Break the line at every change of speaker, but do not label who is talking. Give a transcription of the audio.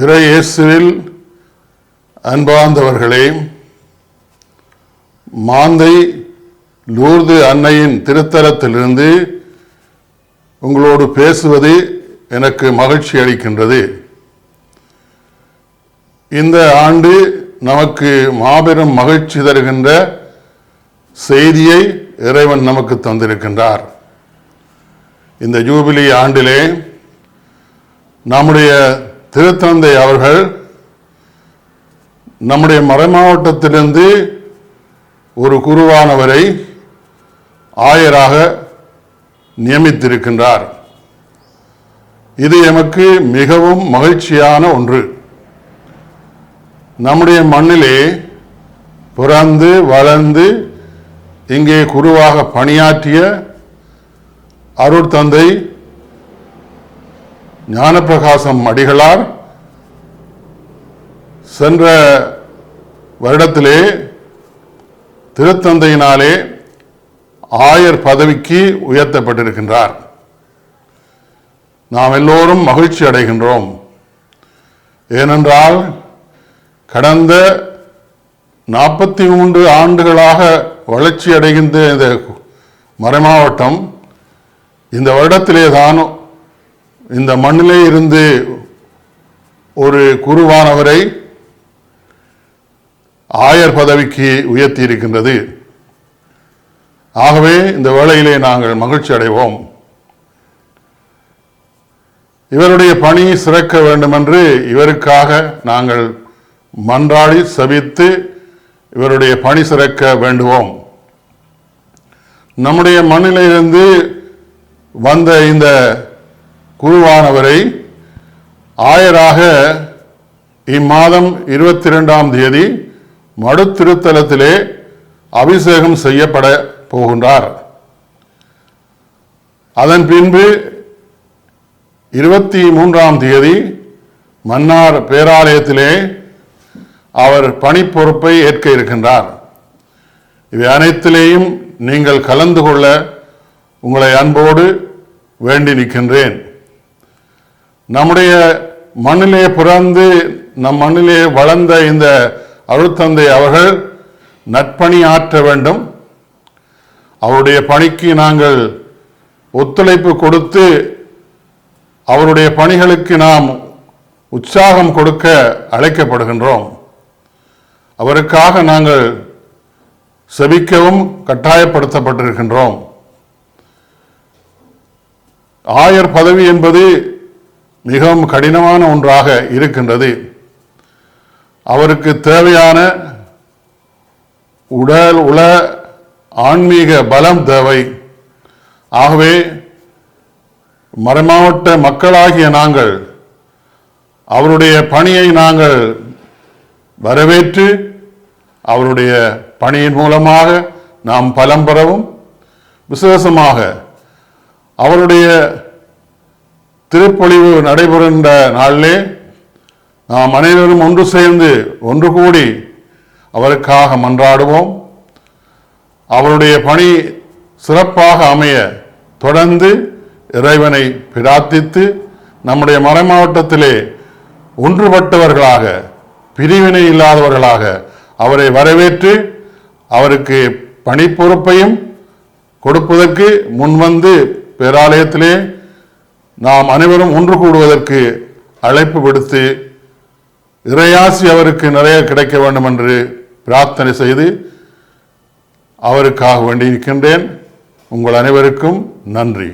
இறையேசுவில் அன்பார்ந்தவர்களே மாந்தை லூர்து அன்னையின் திருத்தலத்திலிருந்து உங்களோடு பேசுவது எனக்கு மகிழ்ச்சி அளிக்கின்றது. இந்த ஆண்டு நமக்கு மாபெரும் மகிழ்ச்சி தருகின்ற செய்தியை இறைவன் நமக்கு தந்திருக்கின்றார். இந்த ஜூபிலி ஆண்டிலே நம்முடைய திருத்தந்தை அவர்கள் நம்முடைய மறைமாவட்டத்திலிருந்து ஒரு குருவானவரை ஆயராக நியமித்திருக்கின்றார். இது எமக்கு மிகவும் மகிழ்ச்சியான ஒன்று. நம்முடைய மண்ணிலே பிறந்து வளர்ந்து இங்கே குருவாக பணியாற்றிய அருட்தந்தை ஞானப்பிரகாசம் அடிகளார். சென்ற வருடத்திலே திருத்தந்தையினாலே ஆயர் பதவிக்கு உயர்த்தப்பட்டிருக்கின்றார். நாம் எல்லோரும் மகிழ்ச்சி அடைகின்றோம். ஏனென்றால் கடந்த நாற்பத்தி மூன்று ஆண்டுகளாக வளர்ச்சி அடைகின்ற இந்த மறைமாவட்டம் இந்த வருடத்திலே தான் இந்த மண்ணிலே இருந்து ஒரு குருவானவரை ஆயர் பதவிக்கு உயர்த்தி இருக்கின்றது ஆகவே இந்த வேளையிலே நாங்கள் மகிழ்ச்சி அடைவோம். இவருடைய பணி சிறக்க வேண்டும் என்று இவருக்காக நாங்கள் மன்றாடி சபித்து இவருடைய பணி சிறக்க வேண்டுவோம். நம்முடைய மண்ணிலிருந்து வந்த இந்த குருவானவரை ஆயராக இம்மாதம் இருபத்தி ரெண்டாம் தேதி மடுத்திருத்தலத்திலே அபிஷேகம் செய்யப்பட போகின்றார். அதன் பின்பு இருபத்தி மூன்றாம் தேதி மன்னார் பேராலயத்திலே அவர் பணி பொறுப்பை ஏற்க இருக்கின்றார். இவை அனைத்திலேயும் நீங்கள் கலந்து கொள்ள உங்களை அன்போடு வேண்டி நிற்கின்றேன். நம்முடைய மண்ணிலே பிறந்து நம் மண்ணிலே வளர்ந்த இந்த அருட்தந்தை அவர்கள் நற்பணி ஆற்ற வேண்டும். அவருடைய பணிக்கு நாங்கள் ஒத்துழைப்பு கொடுத்து அவருடைய பணிகளுக்கு நாம் உற்சாகம் கொடுக்க அழைக்கப்படுகின்றோம். அவருக்காக நாங்கள் செபிக்கவும் கட்டாயப்படுத்தப்பட்டிருக்கின்றோம். ஆயர் பதவி என்பது மிகவும் கடினமான ஒன்றாக இருக்கின்றது. அவருக்கு தேவையான உடல் உள ஆன்மீக பலம் தேவை. ஆகவே மறைமாவட்ட மக்களாகிய நாங்கள் அவருடைய பணியை நாங்கள் வரவேற்று அவருடைய பணியின் மூலமாக நாம் பலம் பெறவும் விசேஷமாக அவருடைய திருப்பொழிவு நடைபெறுகின்ற நாளிலே நாம் அனைவரும் ஒன்று சேர்ந்து ஒன்று கூடி அவருக்காக மன்றாடுவோம். அவருடைய பணி சிறப்பாக அமைய தொடர்ந்து இறைவனை பிரார்த்தித்து நம்முடைய மறைமாவட்டத்திலே ஒன்றுபட்டவர்களாக பிரிவினை இல்லாதவர்களாக அவரை வரவேற்று அவருக்கு பணி பொறுப்பையும் கொடுப்பதற்கு முன்வந்து பேராலயத்திலே நாம் அனைவரும் ஒன்று கூடுவதற்கு அழைப்பு விடுத்து இறையாசி அவருக்கு நிறைய கிடைக்க வேண்டும் என்று பிரார்த்தனை செய்து அவருக்காக வேண்டி இருக்கின்றேன். உங்கள் அனைவருக்கும் நன்றி.